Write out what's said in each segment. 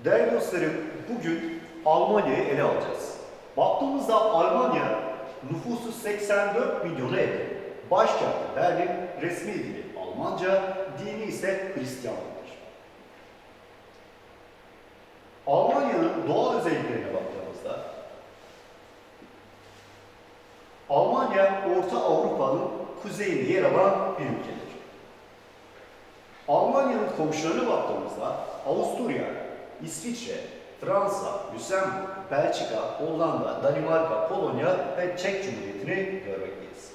Değerli dostlarım, bugün Almanya'yı ele alacağız. Baktığımızda Almanya nüfusu 84 milyona yakın. Başkenti Berlin, resmi dili Almanca, dini ise Hristiyanlıktır. Almanya'nın doğal özelliklerine baktığımızda Almanya, Orta Avrupa'nın kuzeyinde yer alan bir ülkedir. Almanya'nın komşularına baktığımızda Avusturya, İsviçre, Fransa, Lüksemburg, Belçika, Hollanda, Danimarka, Polonya ve Çek Cumhuriyeti'ni görmekteyiz.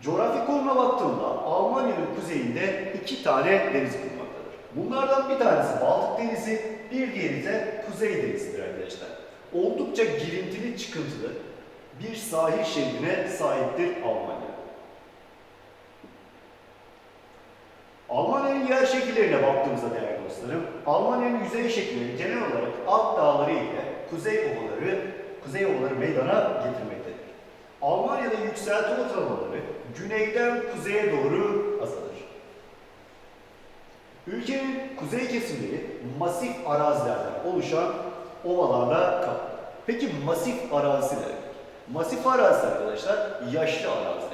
Coğrafi konuma baktığımda Almanya'nın kuzeyinde iki tane deniz bulunmaktadır. Bunlardan bir tanesi Baltık Denizi, bir diğeri de Kuzey Denizi'dir arkadaşlar. Oldukça girintili çıkıntılı bir sahil şehrine sahiptir Almanya. Almanya'nın yer şekillerine baktığımızda değerli dostlarım, Almanya'nın yüzey şekilleri genel olarak alt dağları ile kuzey ovaları, kuzey ovaları meydana getirmektedir. Almanya'da yükselti ortalamaları güneyden kuzeye doğru azalır. Ülkenin kuzey kesimleri masif arazilerden oluşan ovalarla kaplı. Peki masif arazisi ne? Masif arazi arkadaşlar yaşlı arazi.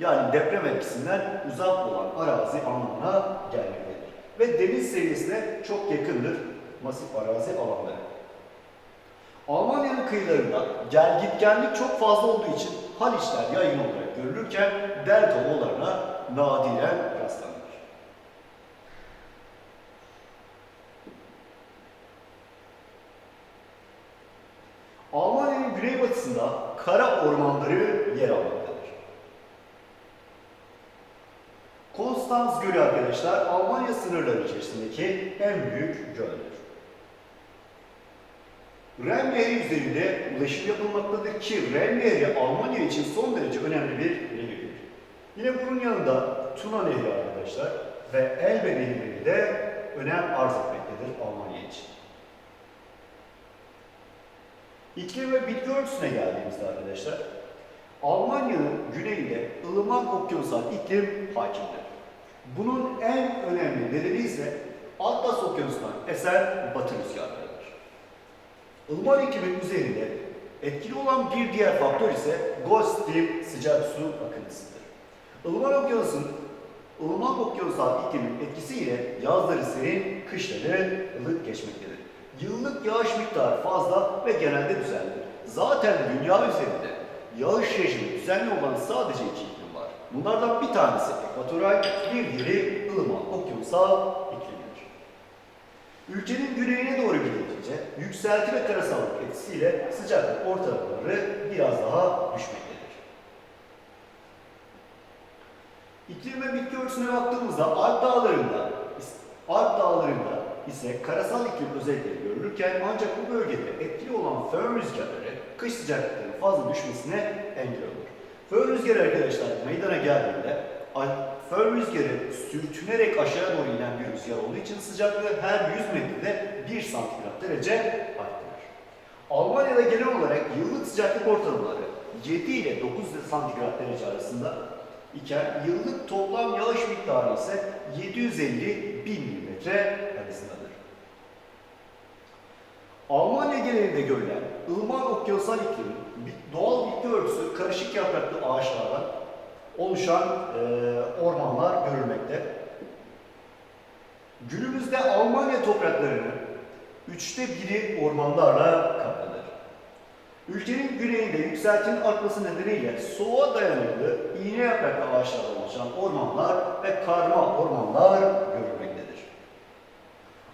Yani deprem etkisinden uzak olan arazi anlamına gelmektedir. Ve deniz seviyesine çok yakındır masif arazi alanları. Almanya'nın kıyılarında gelgitgenlik çok fazla olduğu için Haliçler yaygın olarak görülürken delta ovalarına nadiren rastlanır. Almanya'nın güneybatısında kara ormanları yer almaktadır. Arkadaşlar Almanya sınırları içerisindeki en büyük göldür. Ren Nehri üzerinde ulaşım yapılmaktadır ki Ren Nehri Almanya için son derece önemli bir nehirdir. Yine bunun yanında Tuna Nehri arkadaşlar ve Elbe Nehri'leri de önem arz etmektedir Almanya için. İklim ve bitki örtüsüne geldiğimizde arkadaşlar, Almanya'nın güneyinde ılıman okyanusal iklim hakimdir. Bunun en önemli nedeni ise Atlas Okyanusu'ndan esen batı rüzgarlarıdır. Ilıman iklimin üzerinde etkili olan bir diğer faktör ise Gulf Stream sıcak su akıntısıdır. Ilıman Okyanusu'nun ılıman okyanusal iklimin etkisiyle yazları serin, kışları ılık geçmektedir. Yıllık yağış miktarı fazla ve genelde düzenlidir. Zaten dünya üzerinde yağış rejimi düzenli olan sadece iki. Bunlardan bir tanesi ekvatoral, bir diğeri ılıman okyanusal iklimdir. Ülkenin güneyine doğru gidildikçe yükselti ve karasallık etkisiyle sıcaklık ortalamaları biraz daha düşmektedir. İklim ve bitki örtüsüne baktığımızda Alp dağlarında, Alp dağlarında ise karasal iklim özellikleri görülürken ancak bu bölgede etkili olan fön rüzgarları kış sıcaklıklarının fazla düşmesine engel olur. Fön rüzgarı arkadaşlar meydana geldiğinde fön rüzgarı sürtünerek aşağı doğru inen bir rüzgar olduğu için sıcaklığı her 100 metrede 1 santigrat derece arttırır. Almanya'da genel olarak yıllık sıcaklık ortalamaları 7 ile 9 santigrat derece arasında iken yıllık toplam yağış miktarı ise 750 bin milimetre arasındadır. Almanya genelinde görülen ılıman okyanusal iklimin doğal bitki örtüsü karışık yapraklı ağaçlardan oluşan e, ormanlar görülmekte. Günümüzde Almanya topraklarının üçte biri ormanlarla kaplıdır. Ülkenin güneyinde yükseltinin artması nedeniyle soğuğa dayanıklı iğne yapraklı ağaçlardan oluşan ormanlar ve karma ormanlar görülmektedir.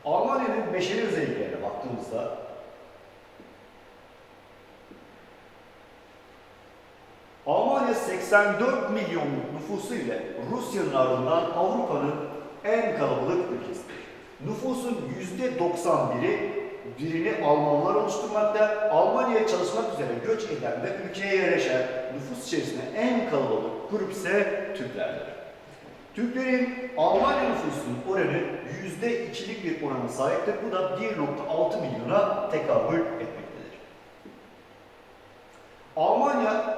Almanya'nın beşeri özelliklerine baktığımızda Almanya 84 milyonluk nüfusu ile Rusya'nın ardından Avrupa'nın en kalabalık ülkesidir. Nüfusun %91'i birini Almanlar oluşturmakta. Almanya'ya çalışmak üzere göç eden ve ülkeye yerleşen nüfus içerisinde en kalabalık grup ise Türklerdir. Türklerin Almanya nüfusunun oranı %2'lik bir orana sahiptir. Bu da 1.6 milyona tekabül etmektedir. Almanya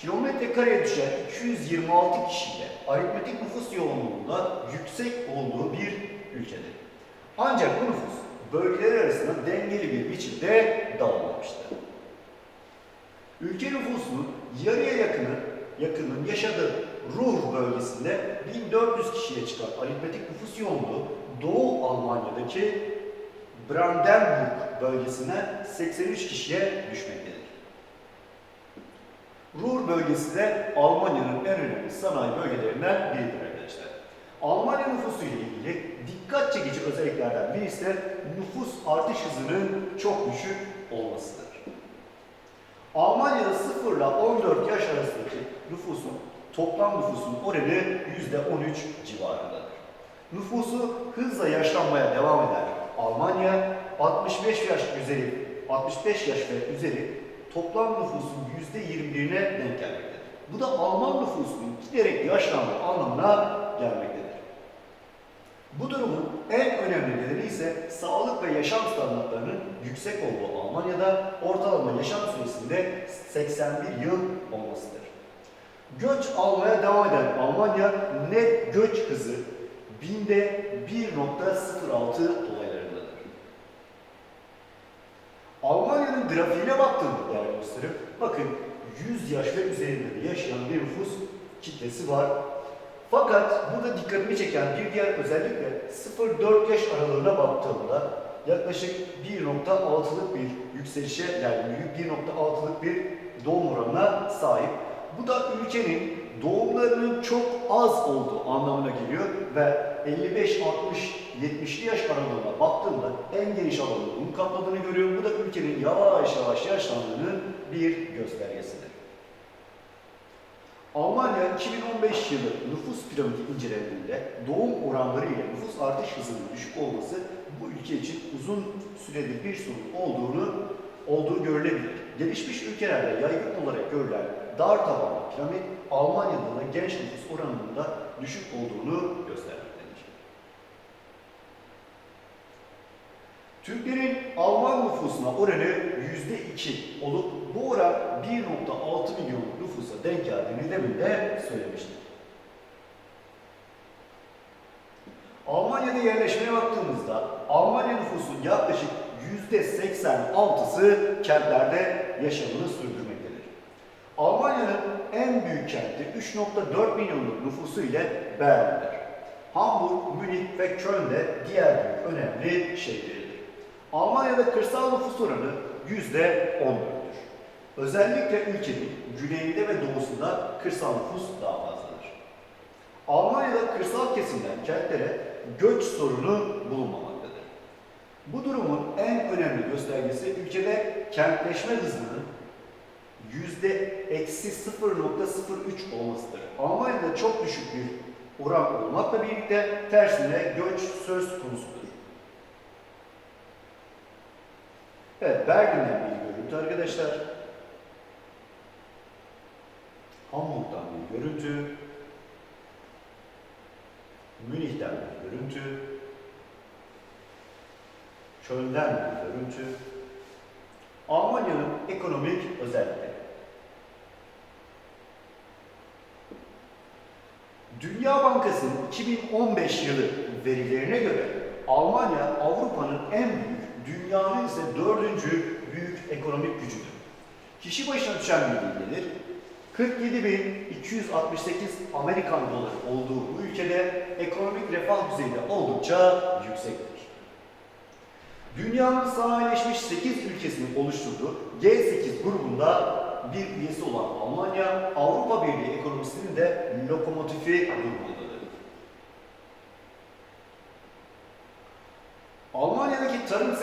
kilometre kareye düşen 226 kişiyle aritmetik nüfus yoğunluğunda yüksek olduğu bir ülkedir. Ancak bu nüfus bölgeler arasında dengeli bir biçimde dağılmamıştı. Ülke nüfusunun yarıya yakını, yakının yaşadığı Ruhr bölgesinde 1400 kişiye çıkan aritmetik nüfus yoğunluğu Doğu Almanya'daki Brandenburg bölgesine 83 kişiye düşmektedir. Ruhr bölgesi de Almanya'nın en önemli sanayi bölgelerinden biridir arkadaşlar. Almanya nüfusu ile ilgili dikkat çekici özelliklerden birisi de nüfus artış hızının çok düşük olmasıdır. Almanya'da 0 ile 14 yaş arasındaki nüfusun toplam nüfusun oranı %13 civarındadır. Nüfusu hızla yaşlanmaya devam eden Almanya 65 yaş üzeri 65 yaş ve üzeri toplam nüfusun %21'ine denk gelmektedir. Bu da Alman nüfusunun giderek yaşlandığı anlamına gelmektedir. Bu durumun en önemli nedeni ise sağlık ve yaşam standartlarının yüksek olduğu Almanya'da ortalama yaşam süresinde 81 yıl olmasıdır. Göç almaya devam eden Almanya net göç hızı binde 1.06 dolaylarındadır. Almanya'nın grafiğine baktığımda değerli dostlarım, bakın 100 yaş ve üzerinde de yaşayan bir nüfus kitlesi var. Fakat burada dikkatimi çeken bir diğer özellik de 0-4 yaş aralığına baktığımda yaklaşık 1.6'lık bir yükselişe yani 1.6'lık bir doğum oranına sahip. Bu da ülkenin doğumlarının çok az olduğu anlamına geliyor ve 55, 60, 70'li yaş aralığına baktığımda en geniş alanı bunun kapladığını görüyorum. Ülkenin yavaş yavaş yaşlandığının bir göstergesidir. Almanya 2015 yılı nüfus piramidi incelendiğinde doğum oranları ile nüfus artış hızının düşük olması bu ülke için uzun süredir bir sorun olduğunu olduğu görülebilir. Gelişmiş ülkelerde yaygın olarak görülen dar tabanlı piramit Almanya'da da genç nüfus oranının da düşük olduğunu göstermektedir. Türklerin Alman nüfusuna oranı %2 olup bu oran 1.6 milyon nüfusa denk geldiğini demin de söylemiştim. Almanya'da yerleşmeye baktığımızda Almanya nüfusunun yaklaşık %86'sı kentlerde yaşamını sürdürmektedir. Almanya'nın en büyük kenti 3.4 milyonluk nüfusu ile Berlin'dir. Hamburg, Münih ve Köln de diğer büyük önemli şehirleridir. Almanya'da kırsal nüfus oranı %14'tür. Özellikle ülkenin güneyinde ve doğusunda kırsal nüfus daha fazladır. Almanya'da kırsal kesimden kentlere göç sorunu bulunmamaktadır. Bu durumun en önemli göstergesi ülkede kentleşme hızının yüzde eksi 0.03 olmasıdır. Almanya'da çok düşük bir oran olmakla birlikte tersine göç söz konusudur. Evet, Berlin'den bir görüntü arkadaşlar. Hamburg'dan bir görüntü. Münih'ten bir görüntü. Köln'den bir görüntü. Almanya'nın ekonomik özellikleri. Dünya Bankası'nın 2015 yılı verilerine göre Almanya Avrupa'nın en büyük, dünyanın ise dördüncü büyük ekonomik gücüdür. Kişi başına düşen bir gelir 47.268 Amerikan doları olduğu bu ülkede ekonomik refah düzeyi oldukça yüksektir. Dünyanın sanayileşmiş 8 ülkesinin oluşturduğu G8 grubunda bir üyesi olan Almanya, Avrupa Birliği ekonomisinin de lokomotifi durumundadır. Almanya'daki tarım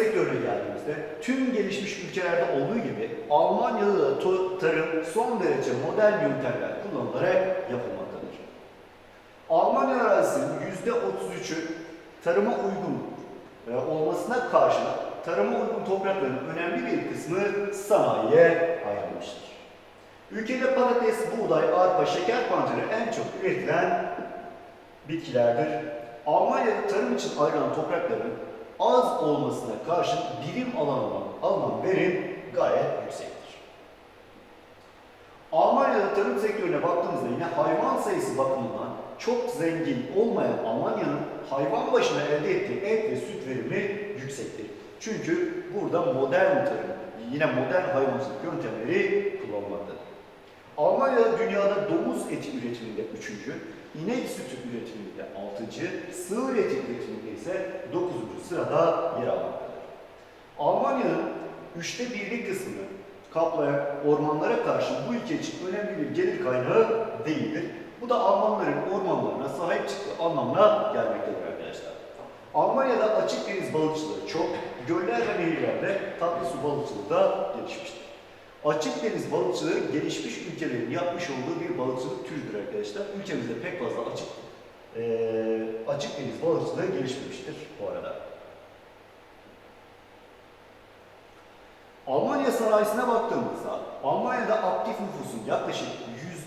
geldiğimizde tüm gelişmiş ülkelerde olduğu gibi Almanya'da da tarım son derece modern yöntemler kullanılarak yapılmaktadır. Almanya arazisinin %33'ü tarıma uygun e, olmasına karşın tarıma uygun toprakların önemli bir kısmı sanayiye ayrılmıştır. Ülkede patates, buğday, arpa, şeker pancarı en çok üretilen bitkilerdir. Almanya'da tarım için ayrılan toprakların az olmasına karşın birim alanına alınan verim gayet yüksektir. Almanya'da tarım sektörüne baktığımızda yine hayvan sayısı bakımından çok zengin olmayan Almanya'nın hayvan başına elde ettiği et ve süt verimi yüksektir. Çünkü burada modern tarım, yine modern hayvancılık yöntemleri kullanılmaktadır. Almanya dünyada domuz eti üretiminde üçüncü, inek sütü üretiminde altıncı, sığır eti üretiminde ise dokuzuncu sırada yer almaktadır. Almanya'nın üçte birlik kısmını kaplayan ormanlara karşı bu ülke için önemli bir gelir kaynağı değildir. Bu da Almanların ormanlarına sahip çıktığı anlamına gelmektedir arkadaşlar. Almanya'da açık deniz balıkçılığı çok, göller ve nehirlerde tatlı su balıkçılığı da gelişmiştir. Açık deniz balıkçılığı gelişmiş ülkelerin yapmış olduğu bir balıkçılık türüdür arkadaşlar. Ülkemizde pek fazla açık eee, açık deniz balıkçılığı gelişmemiştir bu arada. Almanya sanayisine baktığımızda Almanya'da aktif nüfusun yaklaşık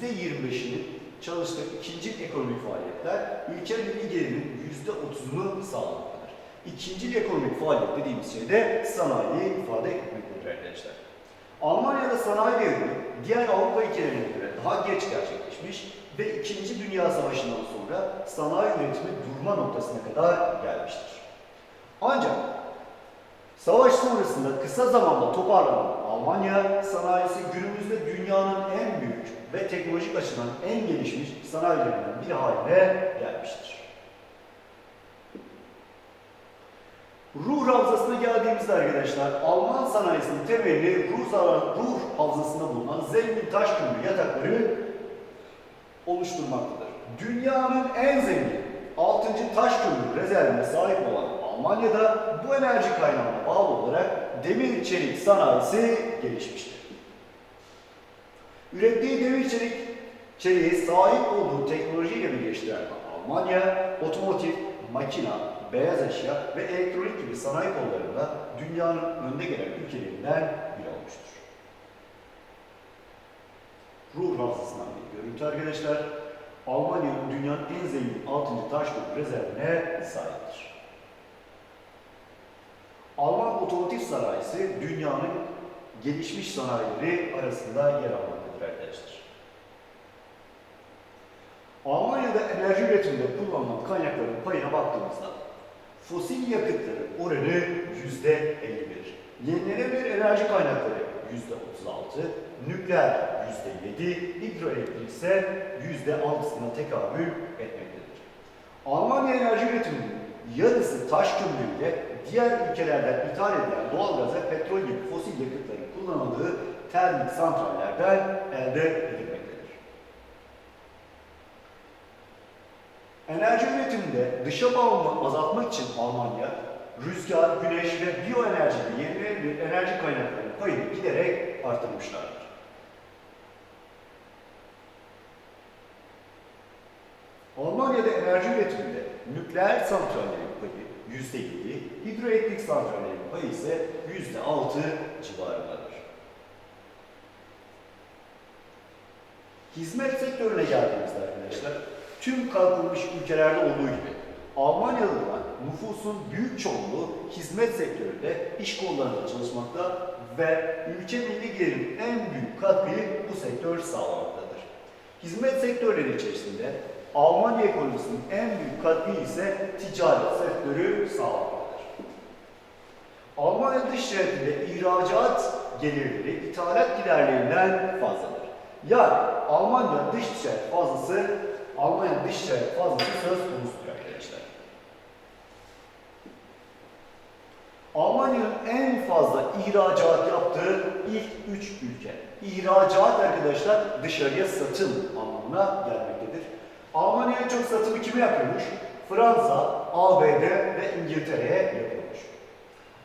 %25'inin çalıştığı ikinci ekonomik faaliyetler ülke milli gelirinin %30'unu sağlamaktadır. İkinci ekonomik faaliyet dediğimiz şey de sanayi ifade etmektedir arkadaşlar. Almanya'da sanayi devrimi diğer Avrupa ülkelerine göre daha geç gerçekleşmiş ve 2. Dünya Savaşı'ndan sonra sanayi üretimi durma noktasına kadar gelmiştir. Ancak Savaş sonrasında kısa zamanda toparlanan Almanya sanayisi günümüzde dünyanın en büyük ve teknolojik açıdan en gelişmiş sanayilerinden biri haline gelmiştir. Ruhr Havzası'na geldiğimizde arkadaşlar Alman sanayisinin temelini Ruhr, Ruhr Havzası'nda bulunan zengin taş kömürü yatakları oluşturmaktadır. Dünyanın en zengin 6. taş kömürü rezervine sahip olan Almanya'da bu enerji kaynağına bağlı olarak demir çelik sanayisi gelişmiştir. Ürettiği demir çelik çeliğe sahip olduğu teknolojiyle birleştiren Almanya, otomotiv, makina, beyaz eşya ve elektronik gibi sanayi kollarında dünyanın önde gelen ülkelerinden biri olmuştur. Ruh Havzası'ndan bir görüntü arkadaşlar. Almanya'nın dünyanın en zengin 6. taş köprü rezervine sahiptir. Alman otomotiv sanayisi dünyanın gelişmiş sanayileri arasında yer almaktadır arkadaşlar. Almanya'da enerji üretiminde kullanılan kaynakların payına baktığımızda fosil yakıtların oranı yüzde 51, yenilenebilir enerji kaynakları yüzde 36, nükleer yüzde 7, hidroelektrik ise yüzde 6'sına tekabül etmektedir. Almanya enerji üretiminin yarısı taş kömürüyle diğer ülkelerden ithal edilen doğalgaz ve petrol gibi fosil yakıtların kullanıldığı termik santrallerden elde edilmektedir. Enerji üretiminde dışa bağımlılığı azaltmak için Almanya, rüzgar, güneş ve biyoenerji gibi yenilenebilir enerji kaynaklarının payını giderek artırmışlardır. Almanya'da enerji üretiminde nükleer santrallerin payı yüzde yedi, hidroelektrik santrallerin payı ise yüzde altı civarındadır. Hizmet sektörüne geldiğimizde arkadaşlar, tüm kalkınmış ülkelerde olduğu gibi Almanyalılar nüfusun büyük çoğunluğu hizmet sektöründe iş kollarında çalışmakta ve ülke milli gelirin en büyük katkıyı bu sektör sağlamaktadır. Hizmet sektörleri içerisinde Almanya ekonomisinin en büyük katkıyı ise ticaret sektörü sağlamaktadır. Almanya dış ticaretinde ihracat gelirleri ithalat giderlerinden fazladır. Yani Almanya dış ticaret fazlası, Almanya dış ticaret fazlası söz konusudur arkadaşlar. Almanya'nın en fazla ihracat yaptığı ilk üç ülke. İhracat arkadaşlar dışarıya satım anlamına gelmektedir. Almanya en çok satımı kime yapıyormuş? Fransa, ABD ve İngiltere'ye yapıyormuş.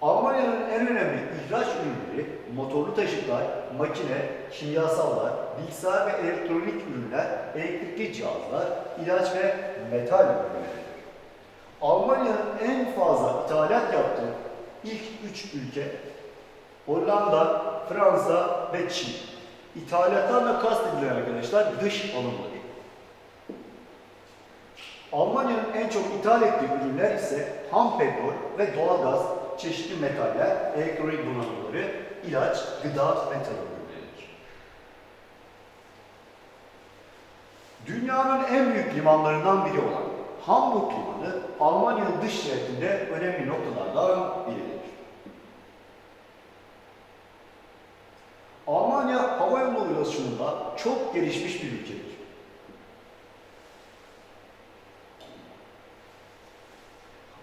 Almanya'nın en önemli ihraç ürünleri motorlu taşıtlar, makine, kimyasallar, bilgisayar ve elektronik ürünler, elektrikli cihazlar, ilaç ve metal ürünleridir. Almanya'nın en fazla ithalat yaptığı ilk üç ülke Hollanda, Fransa ve Çin. İthalatlarla kastedilen arkadaşlar dış alımları. Almanya'nın en çok ithal ettiği ürünler ise ham petrol ve doğalgaz, çeşitli metaller, elektronik donanımları, ilaç, gıda ve tarım ürünleridir. Dünyanın en büyük limanlarından biri olan Hamburg Limanı, Almanya'nın dış ticaretinde önemli noktalardan biridir. Almanya hava yolu ulaşımında çok gelişmiş bir ülkedir.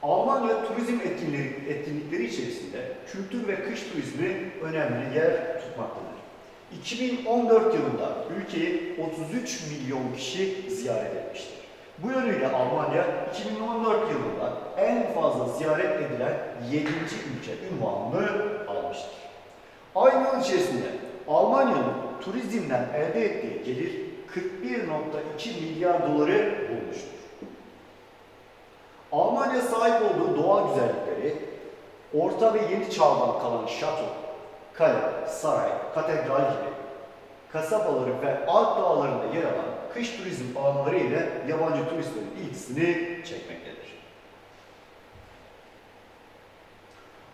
Almanya turizm etkinlikleri, etkinlikleri içerisinde kültür ve kış turizmi önemli yer tutmaktadır. 2014 yılında ülkeyi 33 milyon kişi ziyaret etmiştir. Bu yönüyle Almanya 2014 yılında en fazla ziyaret edilen 7. ülke ünvanını almıştır. Aynı yıl içerisinde Almanya'nın turizmden elde ettiği gelir 41.2 milyar doları bulmuştur. Almanya sahip olduğu doğal güzellikleri, orta ve yeni çağdan kalan şato, kale, saray, katedral gibi kasabaları ve Alp dağlarında yer alan kış turizm alanları ile yabancı turistlerin ilgisini çekmektedir.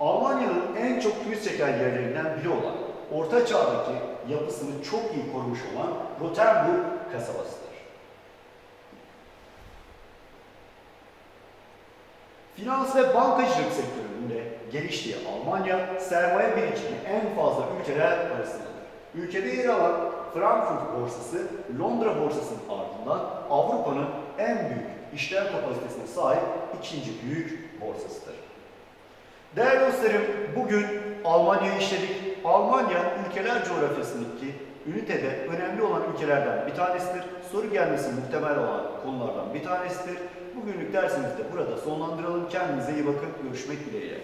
Almanya'nın en çok turist çeken yerlerinden biri olan, Orta Çağ'daki yapısını çok iyi korumuş olan Rothenburg kasabasıdır. Finans ve bankacılık sektöründe geliştiği Almanya, sermaye birikimi en fazla ülkeler arasındadır. Ülkede yer alan Frankfurt borsası, Londra borsasının ardından Avrupa'nın en büyük işlem kapasitesine sahip ikinci büyük borsasıdır. Değerli dostlarım, bugün Almanya'yı işledik. Almanya ülkeler coğrafyasındaki ünitede önemli olan ülkelerden bir tanesidir. Soru gelmesi muhtemel olan konulardan bir tanesidir. Bugünlük dersimizi de burada sonlandıralım. Kendinize iyi bakın. Görüşmek dileğiyle.